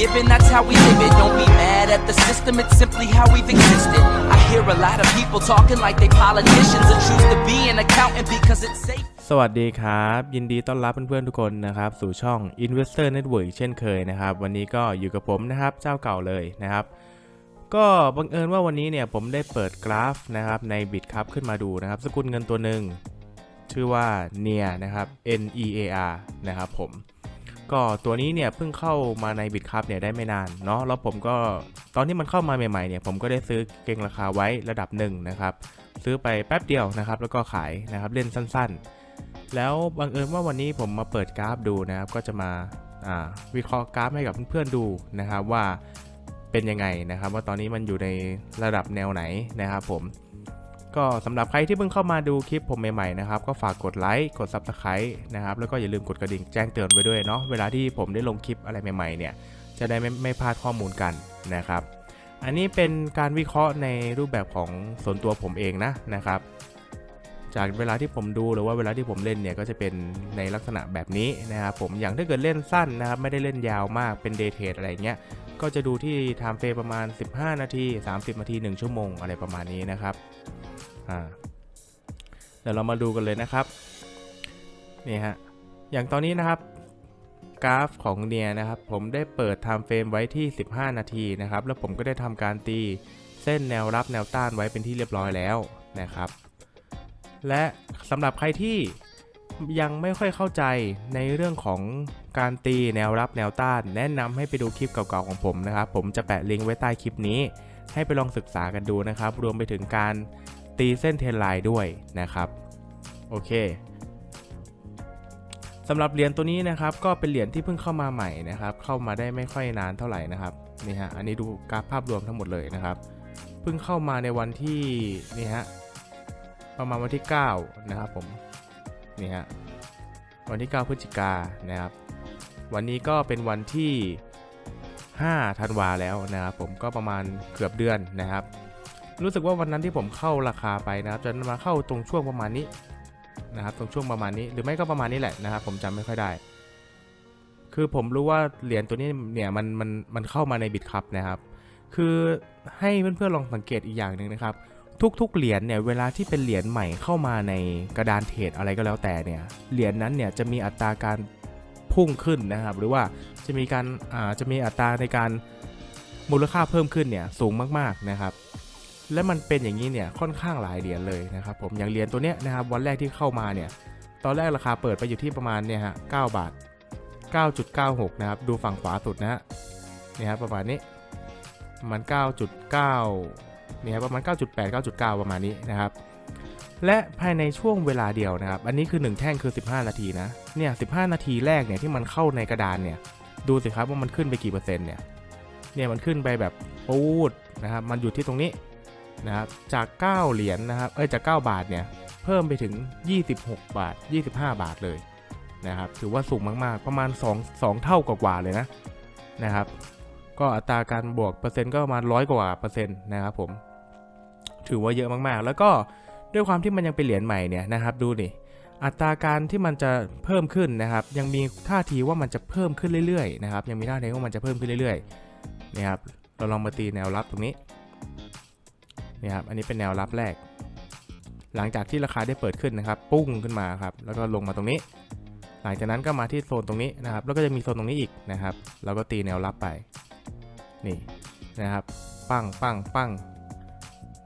given, that's how we live it. Don't be mad at the system, it's simply how we've existed. I hear a lot of people talking like they politicians and choose to be an accountant because it's safe. สวัสดีครับ ยินดีต้อนรับเพื่อนๆทุกคนนะครับ สู่ช่อง Investor Network เช่นเคยนะครับ วันนี้ก็อยู่กับผมนะครับ เจ้าเก่าเลยนะครับ ก็บังเอิญว่าวันนี้เนี่ยผมได้เปิดกราฟนะครับใน b i t ครับขึ้นมาดูนะครับ สกุลเงินตัวหนึ่งชื่อว่า NEAR นะครับ N E A R นะครับผม ก็ตัวนี้เนี่ยเพิ่งเข้ามาใน b i t ครับเนี่ยได้ไม่นานเนาะแล้วผมก็ตอนที่มันเข้ามาใหม่ๆเนี่ยผมก็ได้ซื้อเก็งราคาไว้ระดับหนึ่งนะครับ ซื้อไปแป๊บเดียวนะครับ แล้วก็ขายนะครับเล่นสั้นๆ แล้วบังเอิญว่าวันนี้ผมมาเปิดกราฟดูนะครับ ก็จะมาวิเคราะห์กราฟให้กับเพื่อนๆดูนะครับว่าเป็นยังไงนะครับ ว่าตอนนี้มันอยู่ในระดับแนวไหนนะครับผม ก็สำหรับใครที่เพิ่งเข้ามาดูคลิปผมใหม่ๆนะครับก็ฝากกดไลค์กด Subscribe นะครับแล้วก็อย่าลืมกดกระดิ่งแจ้งเตือนไว้ด้วยเนาะเวลาที่ผมได้ลงคลิปอะไรใหม่ๆเนี่ยจะได้ไม่ไม่พลาดข้อมูลกันนะครับ อันนี้เป็นการวิเคราะห์ในรูปแบบของส่วนตัวผมเองนะนะครับ จากเวลาที่ผมดูหรือว่าเวลาที่ผมเล่นเนี่ยก็จะเป็นในลักษณะแบบนี้นะครับผมอย่างถ้าเกิดเล่นสั้นนะครับไม่ได้เล่นยาวมากเป็นเดย์เทรดอะไรเงี้ยก็จะดูที่ไทม์เฟรมประมาณ 15 นาที 30 นาที 1 ชั่วโมงอะไรประมาณนี้นะครับ อ่าเดี๋ยวเรามาดูกันเลยนะครับนี่ฮะอย่างตอนนี้นะครับกราฟของเนียนะครับ ผมได้เปิดไทม์เฟรมไว้ที่ 15 นาทีนะครับ แล้วผมก็ได้ทำการตีเส้นแนวรับแนวต้านไว้เป็นที่เรียบร้อยแล้วนะครับ และสำหรับใครที่ยังไม่ค่อยเข้าใจในเรื่องของการตีแนวรับแนวต้าน แนะนำให้ไปดูคลิปเก่าๆของผมนะครับ ผมจะแปะลิงก์ไว้ใต้คลิปนี้ ให้ไปลองศึกษากันดูนะครับ รวมไปถึงการ ตีเส้นเทนไลน์ด้วยนะครับโอเคสำหรับเหรียญตัวนี้นะครับก็เป็นเหรียญที่เพิ่งเข้ามาใหม่นะครับ เข้ามาได้ไม่ค่อยนานเท่าไหร่นะครับนี่ฮะอันนี้ดูกราฟภาพรวมทั้งหมดเลยนะครับเพิ่งเข้ามาในวันที่นี่ฮะประมาณวันที่ 9 นะครับผมนี่ฮะวันที่ 9 พฤศจิกายนนะครับ วันนี้ก็เป็นวันที่5ธันวาแล้วนะครับผมก็ประมาณเกือบเดือนนะครับ รู้สึกว่าวันนั้นที่ผมเข้าราคาไปนะครับจะมาเข้าตรงช่วงประมาณนี้นะครับตรงช่วงประมาณนี้หรือไม่ก็ประมาณนี้แหละนะครับผมจำไม่ค่อยได้ คือผมรู้ว่าเหรียญตัวนี้เนี่ยมันมันมันเข้ามาในบิตคัพนะครับ คือให้เพื่อนๆลองสังเกตอีกอย่างหนึ่งนะครับ ทุกๆเหรียญเนี่ยเวลาที่เป็นเหรียญใหม่เข้ามาในกระดานเทรดอะไรก็แล้วแต่เนี่ยเหรียญนั้นเนี่ยจะมีอัตราการพุ่งขึ้นนะครับ หรือว่าจะมีการอ่าจะมีอัตราในการมูลค่าเพิ่มขึ้นเนี่ยสูงมากๆนะครับ และมันเป็นอย่างนี้เนี่ยค่อนข้างหลายเหรียญเลยนะครับผมอย่างเหรียญตัวเนี้ยนะครับวันแรกที่เข้ามาเนี่ยตอนแรกราคาเปิดไปอยู่ที่ประมาณเนี่ยฮะ9บาท 9.96 นะครับดูฝั่งขวาสุดนะฮะนี่ครับประมาณนี้มาณ9.9นี่ครับประมาณ 9.8 9.9 ประมาณนี้นะครับและภายในช่วงเวลาเดียวนะครับ อันนี้คือ 1 แท่งคือ 15 นาทีนะ เนี่ย 15 นาทีแรกเนี่ยที่มันเข้าในกระดานเนี่ย ดูสิครับว่ามันขึ้นไปกี่เปอร์เซ็นต์เนี่ย เนี่ยมันขึ้นไปแบบปูดนะครับ มันอยู่ที่ตรงนี้ นะครับจาก 9 เหรียญนะครับเอ้ยจาก 9 บาทเนี่ยเพิ่มไปถึง 26 บาท 25 บาทเลยนะครับถือว่าสูงมากๆประมาณ 2 2 เท่ากว่าๆเลยนะนะครับ ก็อัตราการบวกเปอร์เซ็นต์ก็ประมาณร้อยกว่าเปอร์เซ็นต์นะครับผมถือว่าเยอะมากๆ แล้วก็ด้วยความที่มันยังเป็นเหรียญใหม่เนี่ยนะครับดูนี่อัตราการที่มันจะเพิ่มขึ้นนะครับ ยังมีท่าทีว่ามันจะเพิ่มขึ้นเรื่อยๆนะครับยังมีท่าทีว่ามันจะเพิ่มขึ้นเรื่อยๆนะครับเราลองมาตีแนวรับตรงนี้ นี่ครับอันนี้เป็นแนวรับแรก หลังจากที่ราคาได้เปิดขึ้นนะครับ ปุ้งขึ้นมาครับแล้วก็ลงมาตรงนี้ หลังจากนั้นก็มาที่โซนตรงนี้นะครับ แล้วก็จะมีโซนตรงนี้อีกนะครับเราก็ตีแนวรับไปนี่นะครับ ปั้งปั้งปั้ง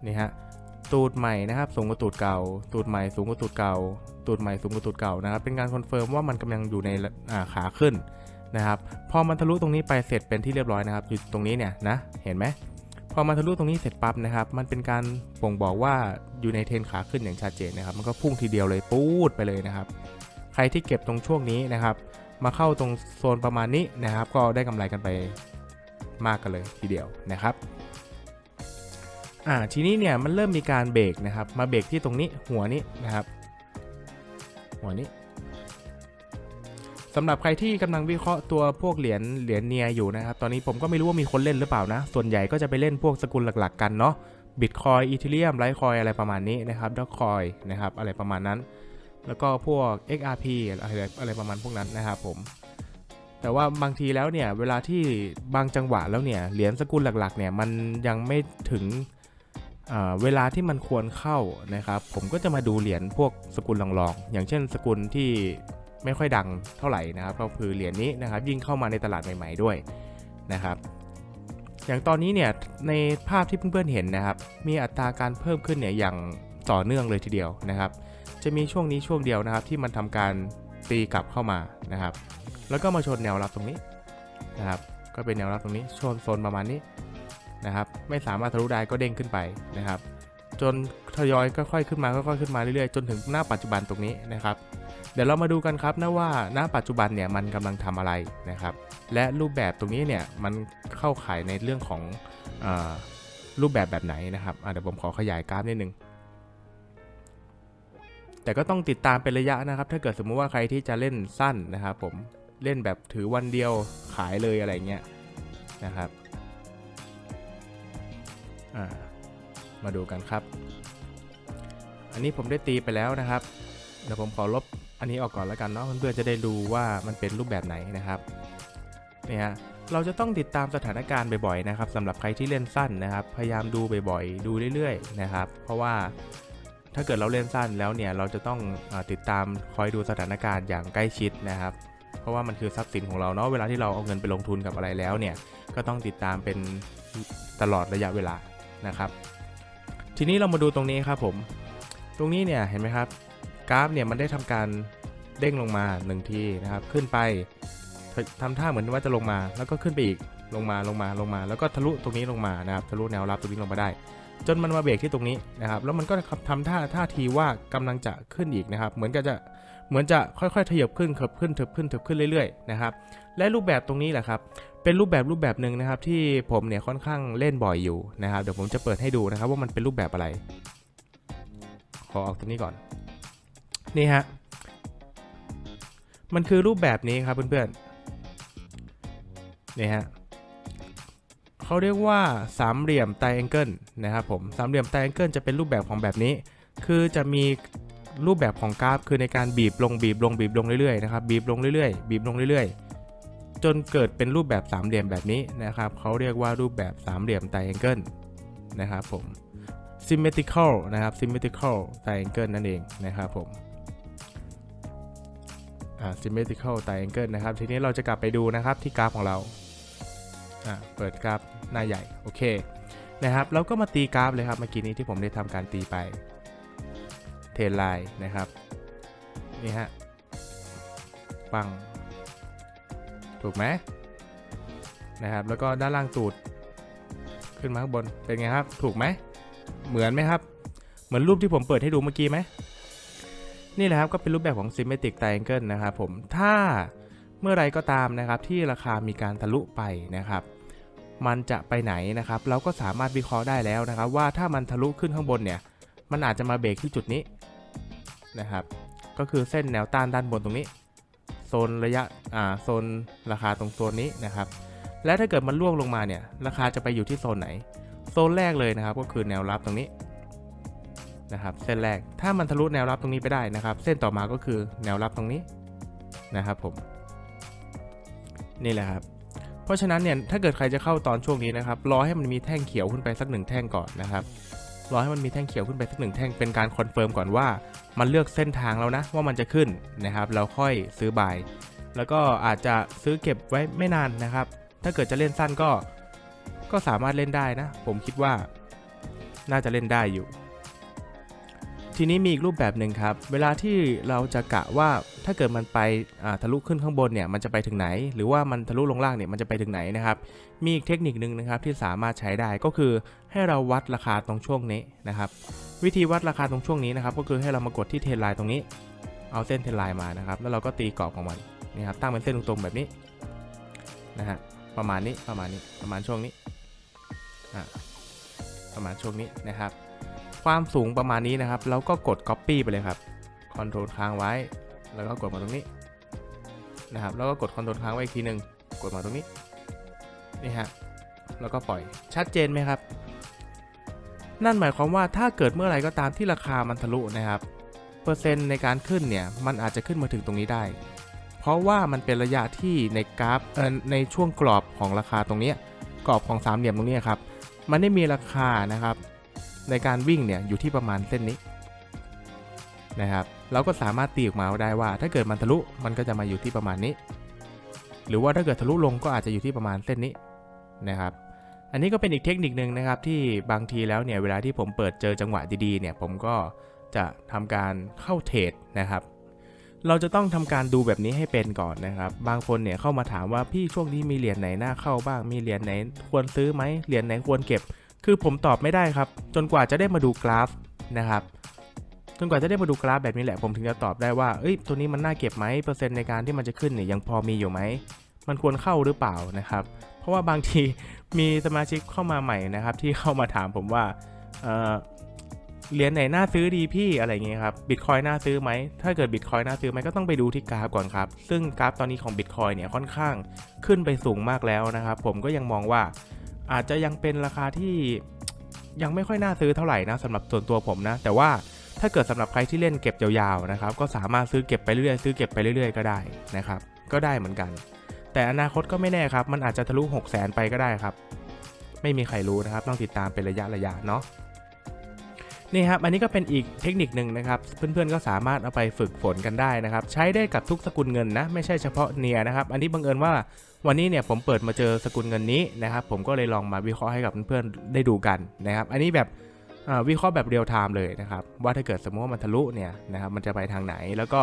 นี่ฮะตูดใหม่นะครับ สูงกว่าตูดเก่า ตูดใหม่สูงกว่าตูดเก่า ตูดใหม่สูงกว่าตูดเก่านะครับ เป็นการคอนเฟิร์มว่ามันกำลังอยู่ในขาขึ้นนะครับ พอมันทะลุตรงนี้ไปเสร็จเป็นที่เรียบร้อยนะครับ อยู่ตรงนี้เนี่ยนะ เห็นไหม พอมันทะลุตรงนี้เสร็จปั๊บนะครับมันเป็นการบ่งบอกว่าอยู่ในเทรนขาขึ้นอย่างชัดเจนนะครับมันก็พุ่งทีเดียวเลยปูดไปเลยนะครับ ใครที่เก็บตรงช่วงนี้นะครับ มาเข้าตรงโซนประมาณนี้นะครับ ก็ได้กำไรกันไปมากกันเลยทีเดียวนะครับอ่าทีนี้เนี่ยมันเริ่มมีการเบรกนะครับ มาเบรกที่ตรงนี้หัวนี้นะครับ หัวนี้ สำหรับใครที่กำลังวิเคราะห์ตัวพวกเหรียญเหรียญเนียอยู่นะครับตอนนี้ผมก็ไม่รู้ว่ามีคนเล่นหรือเปล่านะ ส่วนใหญ่ก็จะไปเล่นพวกสกุลหลักๆ กันเนาะบิตคอยอีเทเรียมไลท์คอยอะไรประมาณนี้นะครับดอกคอยนะครับอะไรประมาณนั้น แล้วก็พวก XRP อะไรอะไรประมาณพวกนั้นนะครับผมแต่ว่าบางทีแล้วเนี่ยเวลาที่บางจังหวะแล้วเนี่ยเหรียญสกุลหลักๆเนี่ยมันยังไม่ถึงเเวลาที่มันควรเข้านะครับผมก็จะมาดูเหรียญพวกสกุลรองๆอย่างเช่นสกุลที่ ไม่ค่อยดังเท่าไหร่นะครับก็คือเหรียญนี้นะครับยิ่งเข้ามาในตลาดใหม่ ๆด้วยนะครับอย่างตอนนี้เนี่ยในภาพที่เพื่อนๆเห็นนะครับ มีอัตราการเพิ่มขึ้นเนี่ยอย่างต่อเนื่องเลยทีเดียวนะครับ จะมีช่วงนี้ช่วงเดียวนะครับ ที่มันทำการตีกลับเข้ามานะครับ แล้วก็มาชนแนวรับตรงนี้นะครับ ก็เป็นแนวรับตรงนี้ชนโซนประมาณนี้นะครับ ไม่สามารถทะลุได้ก็เด้งขึ้นไปนะครับ จนทยอยค่อยๆขึ้นมาค่อยๆขึ้นมาเรื่อยๆจนถึงหน้าปัจจุบันตรงนี้นะครับ เดี๋ยวเรามาดูกันครับนะว่าณปัจจุบันเนี่ยมันกำลังทำอะไรนะครับ และรูปแบบตรงนี้เนี่ยมันเข้าข่ายในเรื่องของอรูปแบบแบบไหนนะครับเดี๋ยวผมขอขยายกราฟนิดนึงแต่ก็ต้องติดตามเป็นระยะนะครับ ถ้าเกิดสมมุติว่าใครที่จะเล่นสั้นนะครับผมเล่นแบบถือวันเดียวขายเลยอะไรเงี้ยนะครับามาดูกันครับ อันนี้ผมได้ตีไปแล้วนะครับ เดี๋ยวผมขอลบ อันนี้ออกก่อนแล้วกันเนาะเพื่อนๆจะได้ดูว่ามันเป็นรูปแบบไหนนะครับเนี่ฮะเราจะต้องติดตามสถานการณ์บ่อยๆนะครับสำหรับใครที่เล่นสั้นนะครับ พยายามดูบ่อยๆ ดูเรื่อยๆนะครับ เพราะว่าถ้าเกิดเราเล่นสั้นแล้วเนี่ยเราจะต้องอติดตามคอยดูสถานการณ์อย่างใกล้ชิดนะครับ เพราะว่ามันคือทรัพย์สินของเราเนาะเวลาที่เราเอาเงินไปลงทุนกับอะไรแล้วเนี่ยก็ต้องติดตามเป็นตลอดระยะเวลานะครับ ทีนี้เรามาดูตรงนี้ครับผม ตรงนี้เนี่ยเห็นไหมครับ กราฟเนี่ยมันได้ทำการเด้งลงมา1ทีนะครับ ขึ้นไปทำท่าเหมือนว่าจะลงมา แล้วก็ขึ้นไปอีกลงมาลงมาลงมา แล้วก็ทะลุตรงนี้ลงมานะครับทะลุแนวรับตรงนี้ลงมาได้ จนมันมาเบรกที่ตรงนี้นะครับ แล้วมันก็ทำท่าท่าทีว่ากำลังจะขึ้นอีกนะครับ เหมือนกับจะเหมือนจะค่อยๆทะยบขึ้นเถิบขึ้นเถิบขึ้นเถิบขึ้นเรื่อยๆนะครับ และรูปแบบตรงนี้แหละครับ เป็นรูปแบบรูปแบบหนึ่งนะครับ ที่ผมเนี่ยค่อนข้างเล่นบ่อยอยู่นะครับ เดี๋ยวผมจะเปิดให้ดูนะครับ ว่ามันเป็นรูปแบบอะไร ขอออกตรงนี้ก่อน นี่ฮะ มันคือรูปแบบนี้ครับเพื่อนๆ นี่ฮะเขาเรียกว่าสามเหลี่ยมไตรแองเกิลนะครับผมสามเหลี่ยมไตรแองเกิลจะเป็นรูปแบบของแบบนี้ คือจะมีรูปแบบของกราฟ คือในการบีบลงบีบลงบีบลงเรื่อยๆนะครับบีบลงเรื่อยๆ บีบลงเรื่อยๆ จนเกิดเป็นรูปแบบสามเหลี่ยมแบบนี้นะครับเขาเรียกว่ารูปแบบสามเหลี่ยมไตรแองเกิลนะครับผม symmetrical นะครับ symmetrical triangle นั่นเองนะครับผม symmetrical triangle นะครับ ทีนี้เราจะกลับไปดูนะครับที่กราฟของเรา เปิดกราฟหน้าใหญ่ โอเค นะครับเราก็มาตีกราฟเลยครับ เมื่อกี้นี้ที่ผมได้ทำการตีไป เทรนไลน์นะครับ นี่ฮะ ปัง ถูกไหมนะครับ แล้วก็ด้านล่างตูด ขึ้นมาข้างบน เป็นไงครับ ถูกไหม เหมือนไหมครับ เหมือนรูปที่ผมเปิดให้ดูเมื่อกี้ไหม นี่แหละครับก็เป็นรูปแบบของ symmetric triangle นะครับผมถ้าเมื่อไรก็ตามนะครับที่ราคามีการทะลุไปนะครับ มันจะไปไหนนะครับ เราก็สามารถวิเคราะห์ได้แล้วนะครับ ว่าถ้ามันทะลุขึ้นข้างบนเนี่ย มันอาจจะมาเบรกที่จุดนี้นะครับ ก็คือเส้นแนวต้านด้านบนตรงนี้โซนระยะอ่าโซนราคาตรงโซนนี้นะครับ และถ้าเกิดมันล่วงลงมาเนี่ยราคาจะไปอยู่ที่โซนไหน โซนแรกเลยนะครับ ก็คือแนวรับตรงนี้ นะครับเส้นแรกถ้ามันทะลุแนวรับตรงนี้ไปได้นะครับ เส้นต่อมาก็คือแนวรับตรงนี้นะครับผมนี่แหละครับ เพราะฉะนั้นเนี่ยถ้าเกิดใครจะเข้าตอนช่วงนี้นะครับรอให้มันมีแท่งเขียวขึ้นไปสักหนึ่งแท่งก่อนนะครับรอให้มันมีแท่งเขียวขึ้นไปสักหนึ่งแท่งเป็นการคอนเฟิร์มก่อนว่ามันเลือกเส้นทางแล้วนะว่ามันจะขึ้นนะครับเราค่อยซื้อบายแล้วก็อาจจะซื้อเก็บไว้ไม่นานนะครับ ถ้าเกิดจะเล่นสั้นก็ก็สามารถเล่นได้นะ ผมคิดว่าน่าจะเล่นได้อยู่ ทีนี้มีอีกรูปแบบหนึ่งครับ เวลาที่เราจะกะว่าถ้าเกิดมันไปทะลุขึ้นข้างบนเนี่ยมันจะไปถึงไหน หรือว่ามันทะลุลงล่างเนี่ยมันจะไปถึงไหนนะครับ มีอีกเทคนิคนึงนะครับที่สามารถใช้ได้ก็คือให้เราวัดราคาตรงช่วงนี้นะครับ วิธีวัดราคาตรงช่วงนี้นะครับก็คือให้เรามากดที่เทรนไลน์ตรงนี้ เอาเส้นเทรนไลน์มานะครับ แล้วเราก็ตีกรอบของมันนี่ครับตั้งเป็นเส้นตรงๆแบบนี้นะฮะประมาณนี้ประมาณนี้ประมาณช่วงนี้ประมาณช่วงนี้นะครับ ความสูงประมาณนี้นะครับเราก็กด Copy ไปเลยครับ Ctrl ค้างไว้ แล้วก็กดมาตรงนี้นะครับ แล้วก็กด Ctrl ค้างไว้อีกทีหนึ่งกดมาตรงนี้ นี่ฮะ แล้วก็ปล่อย ชัดเจนไหมครับ นั่นหมายความว่าถ้าเกิดเมื่อไหร่ก็ตามที่ราคามันทะลุนะครับ เปอร์เซ็นต์ในการขึ้นเนี่ย มันอาจจะขึ้นมาถึงตรงนี้ได้ เพราะว่ามันเป็นระยะที่ในกราฟเอ่อในช่วงกรอบของราคาตรงนี้ กรอบของสามเหลี่ยมตรงนี้ครับ มันได้มีราคานะครับ ในการวิ่งเนี่ยอยู่ที่ประมาณเส้นนี้นะครับเราก็สามารถตีออกมาได้ว่า ถ้าเกิดมันทะลุมันก็จะมาอยู่ที่ประมาณนี้ หรือว่าถ้าเกิดทะลุลงก็อาจจะอยู่ที่ประมาณเส้นนี้นะครับ อันนี้ก็เป็นอีกเทคนิคนึงนะครับที่บางทีแล้วเนี่ยเวลาที่ผมเปิดเจอจังหวะดีๆเนี่ยผมก็จะทำการเข้าเทรดนะครับ เราจะต้องทำการดูแบบนี้ให้เป็นก่อนนะครับ บางคนเนี่ยเข้ามาถามว่าพี่ช่วงนี้มีเหรียญไหนน่าเข้าบ้าง มีเหรียญไหนควรซื้อไหมเหรียญไหนควรเก็บ คือผมตอบไม่ได้ครับ จนกว่าจะได้มาดูกราฟนะครับ จนกว่าจะได้มาดูกราฟแบบนี้แหละผมถึงจะตอบได้ว่า เอ้ย ตัวนี้มันน่าเก็บไหมเปอร์เซ็นต์ในการที่มันจะขึ้นเนี่ยยังพอมีอยู่ไหม มันควรเข้าหรือเปล่านะครับ เพราะว่าบางทีมีสมาชิกเข้ามาใหม่นะครับ ที่เข้ามาถามผมว่า เออเหรียญไหนน่าซื้อดีพี่อะไรเงี้ยครับบิตคอยน่าซื้อไหม ถ้าเกิดบิตคอยน่าซื้อไหมก็ต้องไปดูที่กราฟก่อนครับ ซึ่งกราฟตอนนี้ของบิตคอยเนี่ยค่อนข้างขึ้นไปสูงมากแล้วนะครับ ผมก็ยังมองว่า อาจจะยังเป็นราคาที่ยังไม่ค่อยน่าซื้อเท่าไหร่นะสำหรับส่วนตัวผมนะ แต่ว่าถ้าเกิดสำหรับใครที่เล่นเก็บยาวๆนะครับ ก็สามารถซื้อเก็บไปเรื่อยซื้อเก็บไปเรื่อย ๆ ก็ได้นะครับ ก็ได้เหมือนกัน แต่อนาคตก็ไม่แน่ครับ มันอาจจะทะลุ6 0 0 0 0 0ไปก็ได้ครับ ไม่มีใครรู้นะครับ ต้องติดตามเป็นระยะระยะเนาะนี่ครับ อันนี้ก็เป็นอีกเทคนิคหนึ่งนะครับ เพื่อนๆก็สามารถเอาไปฝึกฝนกันได้นะครับ ใช้ได้กับทุกสกุลเงินนะ ไม่ใช่เฉพาะเนียนะครับ อันนี้บังเอิญว่า วันนี้เนี่ยผมเปิดมาเจอสกุลเงินนี้นะครับผมก็เลยลองมาวิเคราะห์ให้กับเพื่อนๆได้ดูกันนะครับ อันนี้แบบวิเคราะห์แบบเรียลไทม์เลยนะครับว่าถ้าเกิดสมมติว่ามันทะลุเนี่ยนะครับมันจะไปทางไหนแล้วก็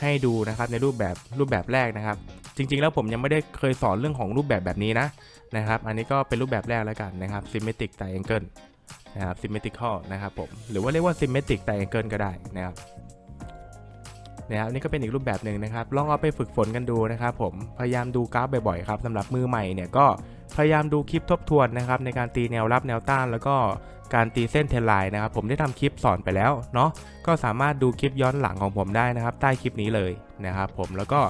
ให้ดูนะครับในรูปแบบรูปแบบแรกนะครับ จริง ๆ แล้วผมยังไม่ได้เคยสอนเรื่องของรูปแบบแบบนี้นะนะครับ อันนี้ก็เป็นรูปแบบแรกแล้วกันนะครับ symmetric triangle นะครับ symmetrical นะครับผมหรือว่าเรียกว่า symmetric triangle ก็ได้นะครับ นะครับนี่ก็เป็นอีกรูปแบบหนึ่งนะครับ ลองเอาไปฝึกฝนกันดูนะครับผมพยายามดูกราฟบ่อยๆครับสำหรับมือใหม่เนี่ยก็พยายามดูคลิปทบทวนนะครับในการตีแนวรับแนวต้าน แล้วก็การตีเส้นเทรนไลน์นะครับ ผมได้ทำคลิปสอนไปแล้วเนาะก็สามารถดูคลิปย้อนหลังของผมได้นะครับ ใต้คลิปนี้เลยนะครับ ผมแล้วก็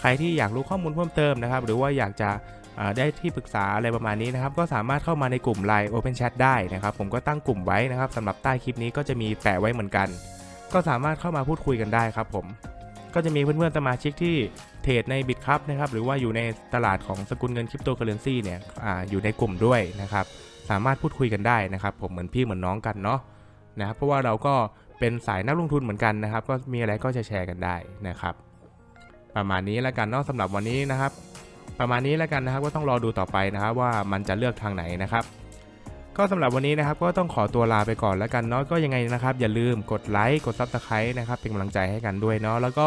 ใครที่อยากรู้ข้อมูลเพิ่มเติมนะครับ หรือว่าอยากจะได้ที่ปรึกษาอะไรประมาณนี้นะครับ ก็สามารถเข้ามาในกลุ่ม Line Open Chat ได้นะครับ ผมก็ตั้งกลุ่มไว้นะครับสำหรับใต้คลิปนี้ก็จะมีแปะไว้เหมือนกัน ก็สามารถเข้ามาพูดคุยกันได้ครับผมก็จะมีเพื่อนๆสมาชิกที่เทรดในบิตคัพนะครับหรือว่าอยู่ในตลาดของสกุลเงินคริปโตเคอเรนซีเนี่ยออยู่ในกลุ่มด้วยนะครับสามารถพูดคุยกันได้นะครับ ผมเหมือนพี่เหมือนน้องกันเนาะนะครับเพราะว่าเราก็เป็นสายนักลงทุนเหมือนกันนะครับ ก็มีอะไรก็จะแชร์กันได้นะครับ ประมาณนี้แล้วกันเนาะสำหรับวันนี้นะครับ ประมาณนี้แล้วกันนะครับก็ต้องรอดูต่อไปนะครับว่ามันจะเลือกทางไหนนะครับ ก็สำหรับวันนี้นะครับก็ต้องขอตัวลาไปก่อนแล้วกันเนาะก็ยังไงนะครับ อย่าลืมกดไลค์กดซับสไครต์นะครับเป็นกำลังใจให้กันด้วยเนาะแล้วก็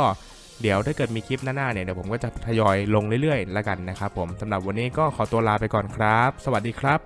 เดี๋ยวถ้าเกิดมีคลิปหน้าๆเนี่ยเดี๋ยวผมก็จะทยอยลงเรื่อยๆแล้วกันนะครับผมสำหรับวันนี้ก็ขอตัวลาไปก่อนครับ สวัสดีครับ